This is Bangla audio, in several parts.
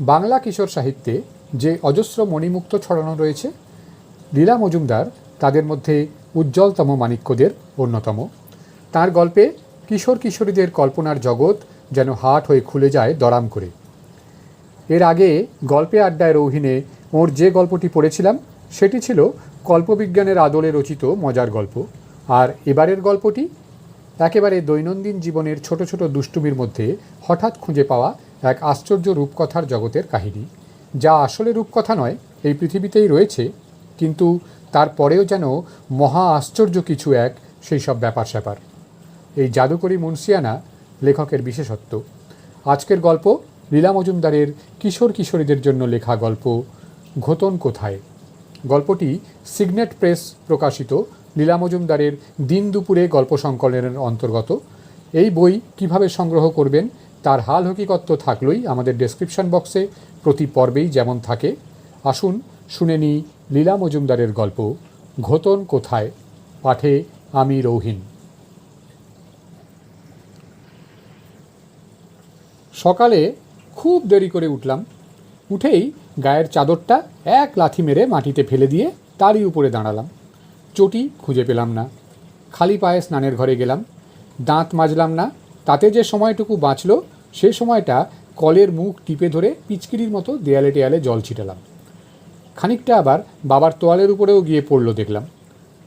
বাংলা কিশোর সাহিত্যে যে অজস্র মণিমুক্ত ছড়ানো রয়েছে, লীলা মজুমদার তাদের মধ্যে উজ্জ্বলতম মাণিক্যদের অন্যতম। তার গল্পে কিশোর কিশোরীদের কল্পনার জগৎ যেন হাট হয়ে খুলে যায় দরাম করে। এর আগে গল্পে আড্ডায় রৌহিনে ওর যে গল্পটি পড়েছিলাম, সেটি ছিল কল্পবিজ্ঞানের আদলে রচিত মজার গল্প। আর এবারের গল্পটি একেবারে দৈনন্দিন জীবনের ছোট ছোট দুষ্টুমির মধ্যে হঠাৎ খুঁজে পাওয়া এক আশ্চর্য রূপকথার জগতের কাহিনী, যা আসলে রূপকথা নয়, এই পৃথিবীতেই রয়েছে, কিন্তু তারপরেও যেন মহা আশ্চর্য কিছু এক সেই সব ব্যাপার স্যাপার এই জাদুকরী মুন্সিয়ানা লেখকের বিশেষত্ব। আজকের গল্প লীলা মজুমদারের কিশোর কিশোরীদের জন্য লেখা গল্প ঘোতন কোথায়? গল্পটি সিগনেট প্রেস প্রকাশিত লীলা মজুমদারের দিন দুপুরে গল্প সংকলনের অন্তর্গত। এই বই কীভাবে সংগ্রহ করবেন তার হাল হকিকত তো থাকলই আমাদের ডেসক্রিপশন বক্সে প্রতি পর্বেই যেমন থাকে। আসুন শুনে নিই লীলা মজুমদারের গল্প, ঘোতন কোথায়? পাঠে আমি রৌহিন সকালে খুব দেরি করে উঠলাম। উঠেই গায়ের চাদরটা এক লাথি মেরে মাটিতে ফেলে দিয়ে তারই উপরে দাঁড়ালাম। চটি খুঁজে পেলাম না। খালি পায়ে স্নানের ঘরে গেলাম। দাঁত মাজলাম না। তাতে যে সময়টুকু বাঁচল সে সময়টা কলের মুখ টিপে ধরে পিচকিরির মতো দেয়ালে টেয়ালে জল ছিটালাম। খানিকটা আবার বাবার তোয়ালের উপরেও গিয়ে পড়ল দেখলাম।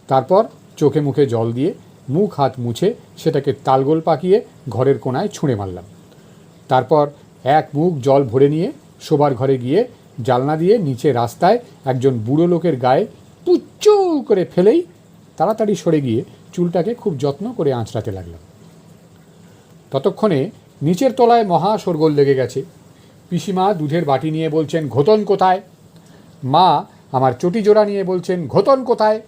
তারপর চোখে মুখে জল দিয়ে মুখ হাত মুছে সেটাকে তালগোল পাকিয়ে ঘরের কোনায় ছুঁড়ে মারলাম। তারপর এক মুখ জল ভরে নিয়ে শোবার ঘরে গিয়ে জালনা দিয়ে নিচে রাস্তায় একজন বুড়ো লোকের গায়ে পুচ্চু করে ফেলেই তাড়াতাড়ি সরে গিয়ে চুলটাকে খুব যত্ন করে আঁচড়াতে লাগলাম। ততক্ষণে নিচের তলায় মহা শোরগোল লেগে গেছে। পিসিমা দুধের বাটি নিয়ে বলছেন, ঘোতন কোথায়? মা আমার চটি জোড়া নিয়ে বলছেন, ঘোতন কোথায়?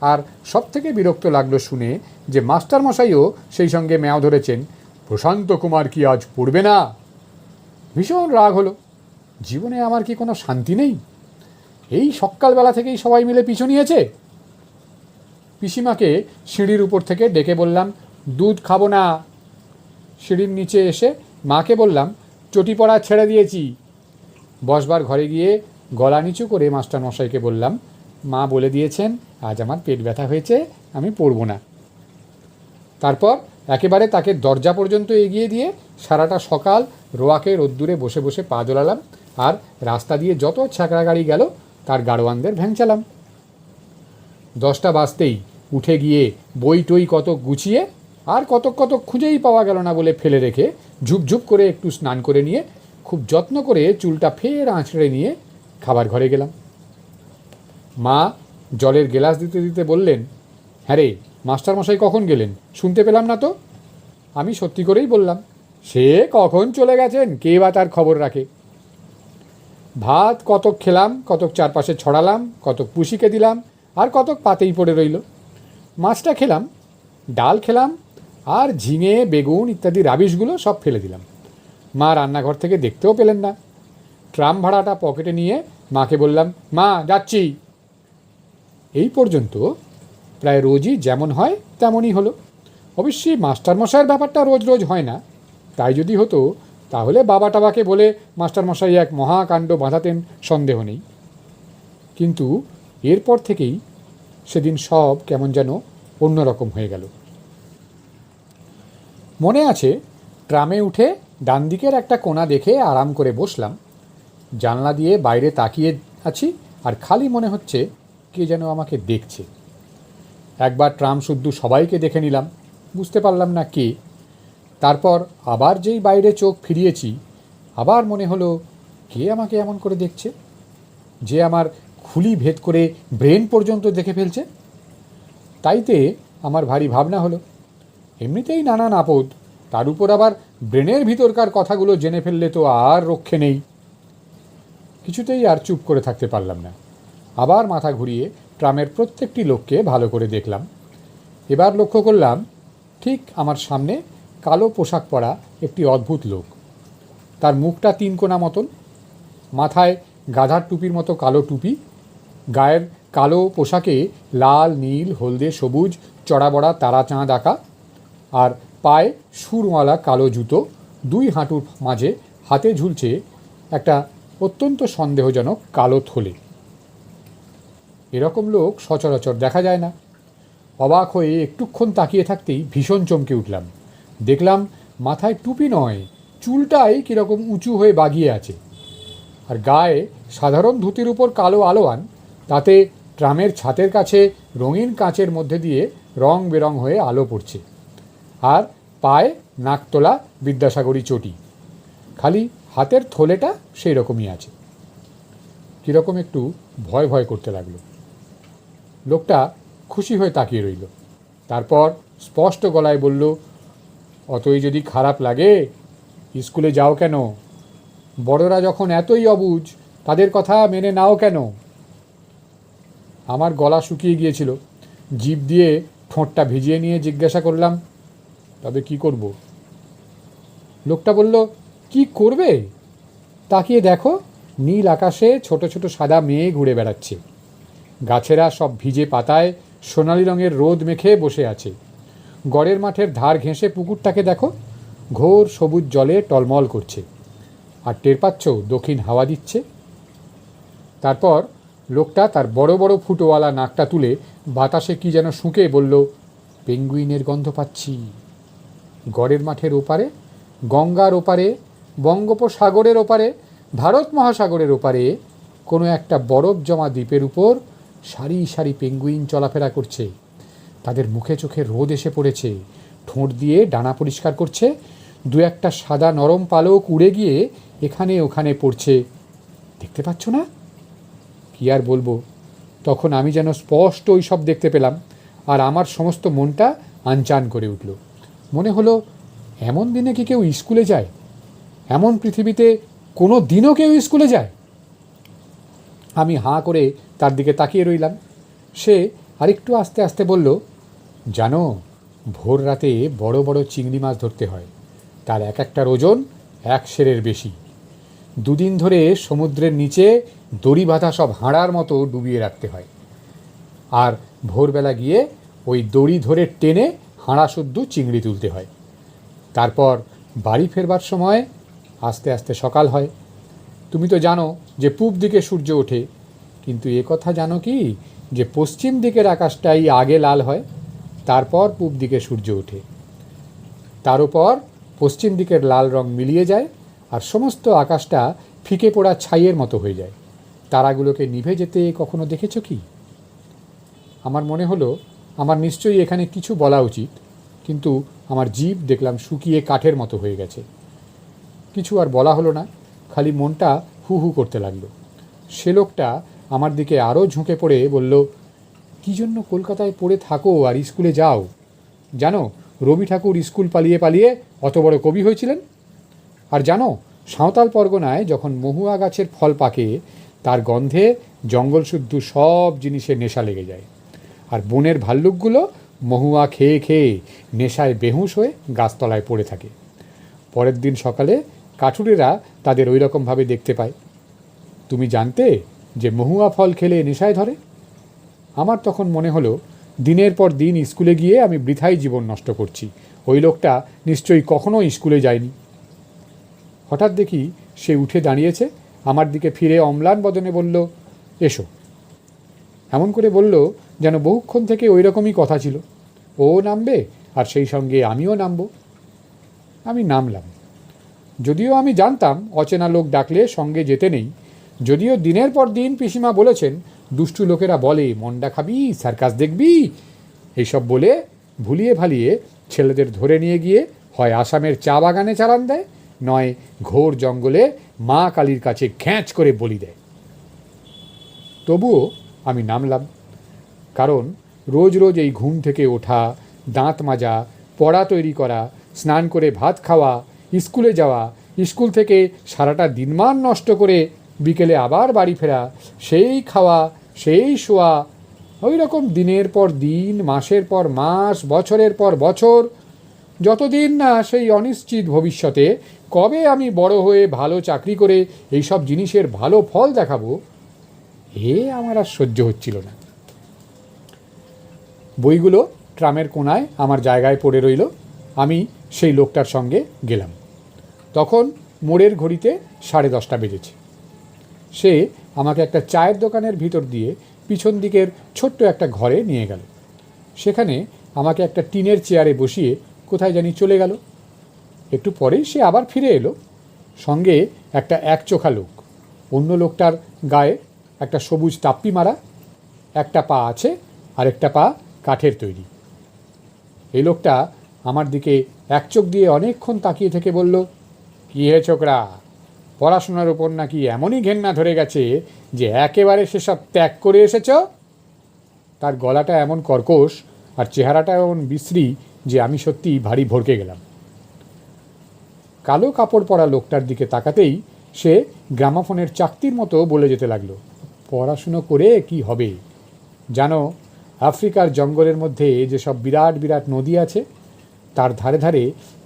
আর সব থেকে বিরক্ত লাগল শুনে যে মাস্টারমশাইও সেই সঙ্গে ম্যাও ধরেছেন, প্রশান্ত কুমার কি আজ পড়বে না? ভীষণ রাগ হলো। জীবনে আমার কি কোনো শান্তি নেই? এই সকালবেলা থেকেই সবাই মিলে পিছু নিয়েছে? পিসিমাকে সিঁড়ির উপর থেকে ডেকে বললাম, দুধ খাব না। সিঁড়ির নিচে এসে মাকে বললাম, চটি পড়া ছেড়ে দিয়েছি। বসবার ঘরে গিয়ে গলা নিচু করে মাস্টার মশাইকে বললাম, মা বলে দিয়েছেন, আজ আমার পেট ব্যথা হয়েছে, আমি পড়ব না। তারপর একেবারে তাকে দরজা পর্যন্ত এগিয়ে দিয়ে সারাটা সকাল রোয়াকে রোদ্দুরে বসে বসে পা দোলালাম আর রাস্তা দিয়ে যত ছ্যাঁকড়া গাড়ি গেল, তার গাড়োয়ানদের ভ্যাংচালাম দশটা বাজতেই উঠে গিয়ে বই টই কত গুছিয়ে আর কতক কতক খুঁজেই পাওয়া গেল না বলে ফেলে রেখে ঝুপঝুপ করে একটু স্নান করে নিয়ে খুব যত্ন করে চুলটা ফের আঁচড়ে নিয়ে খাবার ঘরে গেলাম। মা জলের গেলাস দিতে দিতে বললেন হ্যাঁ রে মাস্টারমশাই কখন গেলেন? শুনতে পেলাম না তো। আমি সত্যি করেই বললাম, সে কখন চলে গেছেন? কে বা তার খবর রাখে? ভাত কতক খেলাম, কতক চারপাশে ছড়ালাম, কতক পুষিকে দিলাম, আর কতক পাতেই পড়ে রইল। মাছটা খেলাম, ডাল খেলাম আর ঝিঙে, বেগুন ইত্যাদি রাবিশগুলো সব ফেলে দিলাম। মা রান্নাঘর থেকে দেখতেও পেলেন না। ট্রাম ভাড়াটা পকেটে নিয়ে মাকে বললাম, মা, যাচ্ছি। এই পর্যন্ত প্রায় রোজই যেমন হয় তেমনই হলো। অবশ্যই মাস্টারমশাইয়ের ব্যাপারটা রোজ রোজ হয় না। তাই যদি হতো, তাহলে বাবা টাবাকে বলে মাস্টারমশাই এক মহাকাণ্ড বাঁধাতেন, সন্দেহ নেই। কিন্তু এরপর থেকেই সেদিন সব কেমন যেন অন্যরকম হয়ে গেল। মনে আছে, ট্রামে উঠে ডান দিকের একটা কোণা দেখে আরাম করে বসলাম। জানলা দিয়ে বাইরে তাকিয়ে আছি আর খালি মনে হচ্ছে কে যেন আমাকে দেখছে। একবার ট্রাম শুদ্ধ সবাইকে দেখে নিলাম, বুঝতে পারলাম না কে। তারপর আবার যেই বাইরে চোখ ফিরিয়েছি, আবার মনে হলো, কে আমাকে এমন করে দেখছে? যে আমার খুলি ভেদ করে ব্রেন পর্যন্ত দেখে ফেলছে? তাইতে আমার ভারী ভাবনা হলো, এমনিতেই নানান আপদ তার উপর আবার ব্রেনের ভিতরকার কথাগুলো জেনে ফেললে তো আর রক্ষে নেই। কিছুতেই আর চুপ করে থাকতে পারলাম না। আবার মাথা ঘুরিয়ে ট্রামের প্রত্যেকটি লোককে ভালো করে দেখলাম। এবার লক্ষ্য করলাম, ঠিক আমার সামনে কালো পোশাক পরা একটি অদ্ভুত লোক। তার মুখটা তিন কোনা মতন, মাথায় গাধার টুপির মতো কালো টুপি, গায়ের কালো পোশাকে লাল, নীল, হলদে, সবুজ চড়া বড়া তারা চাঁদ আঁকা, আর পায়ে সুরওয়ালা কালো জুতো, দুই হাঁটুর মাঝে হাতে ঝুলছে একটা অত্যন্ত সন্দেহজনক কালো থলে। এরকম লোক সচরাচর দেখা যায় না। অবাক হয়ে একটুক্ষণ তাকিয়ে থাকতেই ভীষণ চমকে উঠলাম। দেখলাম মাথায় টুপি নয়, চুলটাই কীরকম উঁচু হয়ে বাগিয়ে আছে। আর গায়ে সাধারণ ধুতির উপর কালো আলোয়ান, তাতে ট্রামের ছাতের কাছে রঙিন কাঁচের মধ্যে দিয়ে রং বেরং হয়ে আলো পড়ছে। আর পায়ে নাকতলা বিদ্যাসাগরী চটি। খালি হাতের থলেটা সেই রকমই আছে। কীরকম একটু ভয় ভয় করতে লাগল। লোকটা খুশি হয়ে তাকিয়ে রইল। তারপর স্পষ্ট গলায় বলল, অতই যদি খারাপ লাগে, স্কুলে যাও কেন? বড়রা যখন এতই অবুজ, তাদের কথা মেনে নাও কেন? আমার গলা শুকিয়ে গিয়েছিল। জিভ দিয়ে ঠোঁটটা ভিজিয়ে নিয়ে জিজ্ঞাসা করলাম তবে কি করব? লোকটা বলল, কি করবে? তাকিয়ে দেখো, নীল আকাশে ছোট ছোট সাদা মেঘ ঘুরে বেড়াচ্ছে। গাছেরা সব ভিজে পাতায় সোনালি রঙের রোদ মেখে বসে আছে। গড়ের মাঠের ধার ঘেঁষে পুকুরটাকে দেখো, ঘোর সবুজ জলে টলমল করছে। আর টের পাচ্ছ, দক্ষিণ হাওয়া দিচ্ছে। তারপর লোকটা তার বড় বড় ফুটোওয়ালা নাকটা তুলে বাতাসে কি যেন শুঁকে বলল, পেঙ্গুইনের গন্ধ পাচ্ছি। গড়ের মাঠের ওপারে, গঙ্গার ওপারে, বঙ্গোপসাগরের ওপারে, ভারত মহাসাগরের ওপারে কোনো একটা বরফ জমা দ্বীপের উপর সারি সারি পেঙ্গুইন চলাফেরা করছে। তাদের মুখে চোখে রোদ এসে পড়েছে। ঠোঁট দিয়ে ডানা পরিষ্কার করছে। দু একটা সাদা নরম পালক উড়ে গিয়ে এখানে ওখানে পড়ছে। দেখতে পাচ্ছ না? কি আর বলব? তখন আমি যেন স্পষ্ট ওই সব দেখতে পেলাম। আর আমার সমস্ত মনটা আনচান করে উঠল। মনে হলো, এমন দিনে কি কেউ স্কুলে যায়? এমন পৃথিবীতে কোনো দিনও কেউ স্কুলে যায়? আমি হাঁ করে তার দিকে তাকিয়ে রইলাম। সে আরেকটু আস্তে আস্তে বলল, জানো, ভোর রাতে বড় বড় চিংড়ি মাছ ধরতে হয়। তার এক একটার ওজন এক সেরের বেশি। দুদিন ধরে সমুদ্রের নিচে দড়ি বাঁধা সব হাঁড়ার মতো ডুবিয়ে রাখতে হয়। আর ভোরবেলা গিয়ে ওই দড়ি ধরে টেনে হাঁড়া শুদ্ধ চিংড়ি তুলতে হয়। তারপর বাড়ি ফেরবার সময় আস্তে আস্তে সকাল হয়। তুমি তো জানো যে পূব দিকে সূর্য ওঠে, কিন্তু এ কথা জানো কি যে পশ্চিম দিকের আকাশটাই আগে লাল হয়, তারপর পূব দিকে সূর্য ওঠে। তার উপর পশ্চিম দিকের লাল রং মিলিয়ে যায় আর সমস্ত আকাশটা ফিকে পড়া ছাইয়ের মতো হয়ে যায়। তারাগুলোকে নিভে যেতে কখনো দেখেছ কি? আমার মনে হলো আমার নিশ্চয়ই এখানে কিছু বলা উচিত, কিন্তু আমার জীব দেখলাম শুকিয়ে কাঠের মতো হয়ে গেছে। কিছু আর বলা হলো না, খালি মনটা হু হু করতে লাগল। সে লোকটা আমার দিকে আরও ঝুঁকে পড়ে বলল, কী জন্য কলকাতায় পড়ে থাকো আর স্কুলে যাও? জানো, রবি ঠাকুর স্কুল পালিয়ে পালিয়ে অত বড় কবি হয়েছিলেন? আর জানো, সাঁওতাল পরগনায় যখন মহুয়া গাছের ফল পাকে, তার গন্ধে জঙ্গল শুদ্ধ সব জিনিসের নেশা লেগে যায়। আর বনের ভাল্লুকগুলো মহুয়া খেয়ে খেয়ে নেশায় বেহুশ হয়ে গাছতলায় পড়ে থাকে। পরের দিন সকালে কাঠুরেরা তাদের ওই রকমভাবে দেখতে পায়। তুমি জানতে যে মহুয়া ফল খেলে নেশায় ধরে? আমার তখন মনে হলো, দিনের পর দিন স্কুলে গিয়ে আমি বৃথাই জীবন নষ্ট করছি। ওই লোকটা নিশ্চয়ই কখনো স্কুলে যায়নি। হঠাৎ দেখি সে উঠে দাঁড়িয়েছে, আমার দিকে ফিরে অম্লান বদনে বলল, এসো। এমন করে বলল যেন বহুক্ষণ থেকে ওই রকমই কথা ছিল। ও নামবে আর সেই সঙ্গে আমিও নামব। আমি নামলাম। যদিও আমি জানতাম অচেনা লোক ডাকলে সঙ্গে যেতে নেই, যদিও দিনের পর দিন পিসিমা বলেছেন, দুষ্টু লোকেরা বলে, মন্ডা খাবি, সার্কাস দেখবি, এইসব বলে ভুলিয়ে ভালিয়ে ছেলেদের ধরে নিয়ে গিয়ে হয় আসামের চা বাগানে চালান দেয়, নয় ঘোর জঙ্গলে মা কালীর কাছে ঘ্যাঁচ করে বলি দেয়। তবুও আমি নামলাম। কারণ রোজ রোজ এই ঘুম থেকে ওঠা, দাঁত মাজা, পড়া তৈরি করা, স্নান করে ভাত খাওয়া, স্কুলে যাওয়া, স্কুল থেকে সারাটা দিনমান নষ্ট করে বিকেলে আবার বাড়ি ফেরা, সেই খাওয়া, সেই শোয়া ওই রকম দিনের পর দিন, মাসের পর মাস, বছরের পর বছর, যতদিন না সেই অনিশ্চিত ভবিষ্যতে কবে আমি বড় হয়ে ভালো চাকরি করে এইসব জিনিসের ভালো ফল দেখাবো এ আমার আর সহ্য হচ্ছিল না। বইগুলো ট্রামের কোনায় আমার জায়গায় পড়ে রইল। আমি সেই লোকটার সঙ্গে গেলাম। তখন মোড়ের ঘড়িতে সাড়ে দশটা বেজেছে। সে আমাকে একটা চায়ের দোকানের ভিতর দিয়ে পিছন দিকের ছোট্ট একটা ঘরে নিয়ে গেল। সেখানে আমাকে একটা টিনের চেয়ারে বসিয়ে কোথায় জানি চলে গেল। একটু পরেই সে আবার ফিরে এলো। সঙ্গে একটা এক চোখা লোক। অন্য লোকটার গায়ে একটা সবুজ টাপ্পি মারা, একটা পা আছে আর একটা পা কাঠের তৈরি। এই লোকটা আমার দিকে এক চোখ দিয়ে অনেকক্ষণ তাকিয়ে থেকে বলল, কী হে ছোকরা, পড়াশোনার উপর নাকি এমনই ঘেন্না ধরে গেছে যে একেবারে সেসব ত্যাগ করে এসেছ? তার গলাটা এমন কর্কশ আর চেহারাটা এমন বিশ্রী যে আমি সত্যি ভারী ভরকে গেলাম। কালো কাপড় পরা লোকটার দিকে তাকাতেই সে গ্রামাফোনের চাকতির মতো বলে যেতে লাগল। পড়াশুনো করে কি হবে? জানো, আফ্রিকার জঙ্গলের মধ্যে যেসব বিরাট বিরাট নদী আছে, তার ধারে ধারে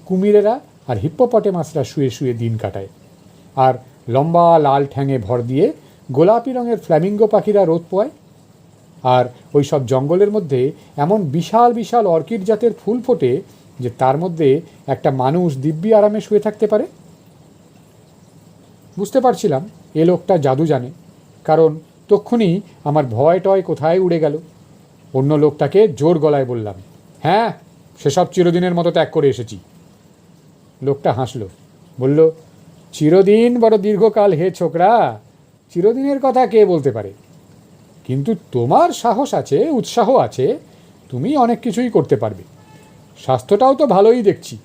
কুমিরেরা আর হিপ্পোপটেমাসরা শুয়ে শুয়ে দিন কাটায়। আর লম্বা লাল ঠ্যাঙে ভর দিয়ে গোলাপি রঙের ফ্ল্যামিঙ্গো পাখিরা রোদ পোয়ায়। আর ওই সব জঙ্গলের মধ্যে এমন বিশাল বিশাল অর্কিড জাতের ফুল ফোটে যে তার মধ্যে একটা মানুষ দিব্যি আরামে শুয়ে থাকতে পারে। বুঝতে পারছিলাম, এ লোকটা জাদু জানে, কারণ তক্ষুনি আমার ভয় টয় কোথায় উড়ে গেল? অন্য লোকটাকে জোর গলায় বললাম হ্যাঁ সেসব চিরদিনের মতো ত্যাগ করে এসেছি। লোকটা হাসলো, বলল, চিরদিন বড় দীর্ঘকাল হে ছোকরা, চিরদিনের কথা কে বলতে পারে? কিন্তু তোমার সাহস আছে, উৎসাহ আছে, তুমি অনেক কিছুই করতে পারবে। স্বাস্থ্যটাও তো ভালোই দেখছি।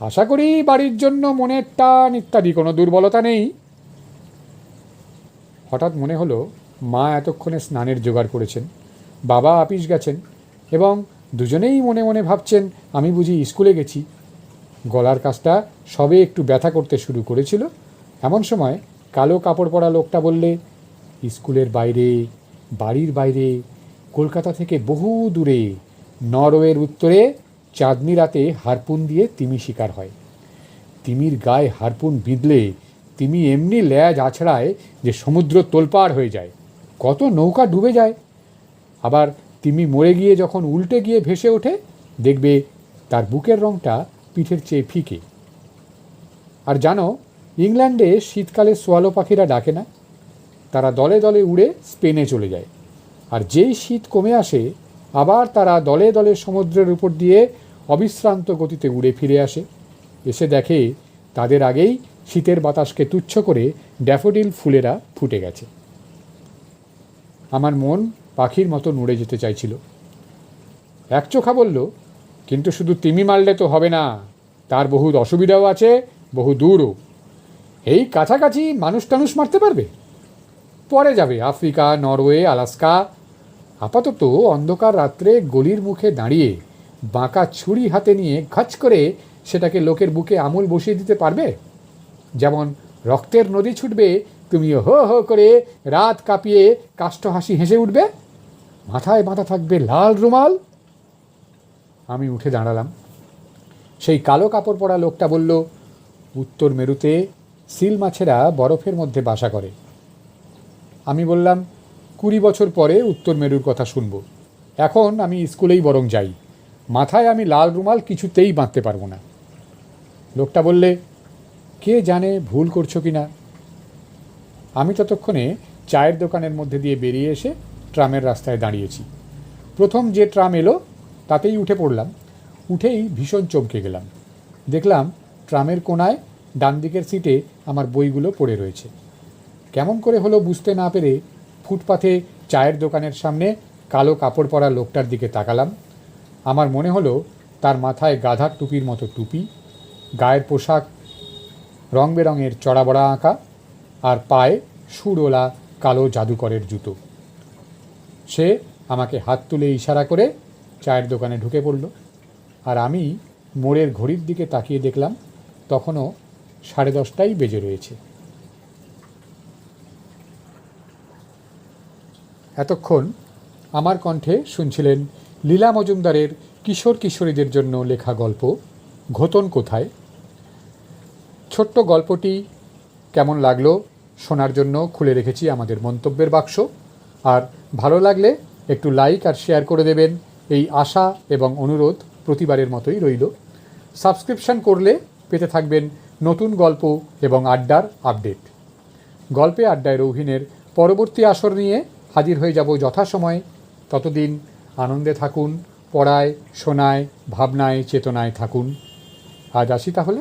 আশা করি বাড়ির জন্য মনের টান ইত্যাদি কোনো দুর্বলতা নেই। হঠাৎ মনে হলো মা এতক্ষণে স্নানের জোগাড় করেছেন, বাবা আপিস গেছেন এবং দুজনেই মনে মনে ভাবছেন, আমি বুঝি স্কুলে গেছি। গলার কাজটা সবে একটু ব্যথা করতে শুরু করেছিল। এমন সময় কালো কাপড় পরা লোকটা বললে, স্কুলের বাইরে, বাড়ির বাইরে, কলকাতা থেকে বহু দূরে, নরওয়ের উত্তরে চাঁদনি রাতে হারপুন দিয়ে তিমি শিকার হয়। তিমির গায়ে হারপুন বিঁধলে তিমি এমনি ল্যাজ আছড়ায় যে সমুদ্র তোলপাড় হয়ে যায়। কত নৌকা ডুবে যায়। আবার তিমি মরে গিয়ে যখন উল্টে গিয়ে ভেসে ওঠে, দেখবে তার বুকের রঙটা পিঠের চেয়ে ফিকে। আর জানো, ইংল্যান্ডে শীতকালে সোয়ালো পাখিরা ডাকে না। তারা দলে দলে উড়ে স্পেনে চলে যায়। আর যেই শীত কমে আসে, আবার তারা দলে দলে সমুদ্রের উপর দিয়ে অবিশ্রান্ত গতিতে উড়ে ফিরে আসে। এসে দেখে তাদের আগেই শীতের বাতাসকে তুচ্ছ করে ড্যাফোডিল ফুলেরা ফুটে গেছে। আমার মন পাখির মতো উড়ে যেতে চাইছিল। এক চোখা বলল, কিন্তু শুধু তিমি মারলে তো হবে না, তার বহু অসুবিধাও আছে, বহু দূরও। এই কাছাকাছি মানুষ টানুষ মারতে পারবে? পরে যাবে আফ্রিকা, নরওয়ে, আলাস্কা। আপাতত অন্ধকার রাত্রে গলির মুখে দাঁড়িয়ে বাঁকা ছুরি হাতে নিয়ে খাচ করে সেটাকে লোকের বুকে আমুল বসিয়ে দিতে পারবে? যেমন রক্তের নদী ছুটবে, তুমিও হো হো করে রাত কাঁপিয়ে কাষ্ঠ হাসি হেসে উঠবে। মাথায় মাথা থাকবে লাল রুমাল। আমি উঠে দাঁড়ালাম। সেই কালো কাপড় পরা লোকটা বলল, উত্তর মেরুতে সিল মাছেরা বরফের মধ্যে বাসা করে। আমি বললাম, কুড়ি বছর পরে উত্তর মেরুর কথা শুনব। এখন আমি স্কুলেই বরং যাই। মাথায় আমি লাল রুমাল কিছুতেই বাঁধতে পারব না। লোকটা বললে কে জানে ভুল করছ কি না আমি ততক্ষণে চায়ের দোকানের মধ্যে দিয়ে বেরিয়ে এসে ট্রামের রাস্তায় দাঁড়িয়েছি। প্রথম যে ট্রাম এলো, তাতেই উঠে পড়লাম। উঠেই ভীষণ চমকে গেলাম। দেখলাম ট্রামের কোনায় ডান দিকের সিটে আমার বইগুলো পড়ে রয়েছে। কেমন করে হলো বুঝতে না পেরে ফুটপাথে চায়ের দোকানের সামনে কালো কাপড় পরা লোকটার দিকে তাকালাম। আমার মনে হলো তার মাথায় গাধার টুপির মতো টুপি, গায়ের পোশাক রং বেরঙের চড়া বড়া আঁকা আর পায়ে সুরওলা কালো জাদুকরের জুতো। সে আমাকে হাত তুলে ইশারা করে চায়ের দোকানে ঢুকে পড়ল। আর আমি মোড়ের ঘড়ির দিকে তাকিয়ে দেখলাম, তখনও সাড়ে দশটাই বেজে রয়েছে। এতক্ষণ আমার কণ্ঠে শুনছিলেন লীলা মজুমদারের কিশোর কিশোরীদের জন্য লেখা গল্প, ঘোতন কোথায়? ছোট্ট গল্পটি কেমন লাগল শোনার জন্য খুলে রেখেছি আমাদের মন্তব্যের বাক্স। আর ভালো লাগলে একটু লাইক আর শেয়ার করে দেবেন। এই আশা এবং অনুরোধ প্রতিবারের মতোই রইল। সাবস্ক্রিপশন করলে পেতে থাকবেন নতুন গল্প এবং আড্ডার আপডেট গল্পে আড্ডায় রৌহিনের পরবর্তী আসর নিয়ে হাজির হয়ে যাব যথাসময়ে। ততদিন আনন্দে থাকুন, পড়ায়, শোনায়, ভাবনায়, চেতনায় থাকুন। আজ আসি তাহলে।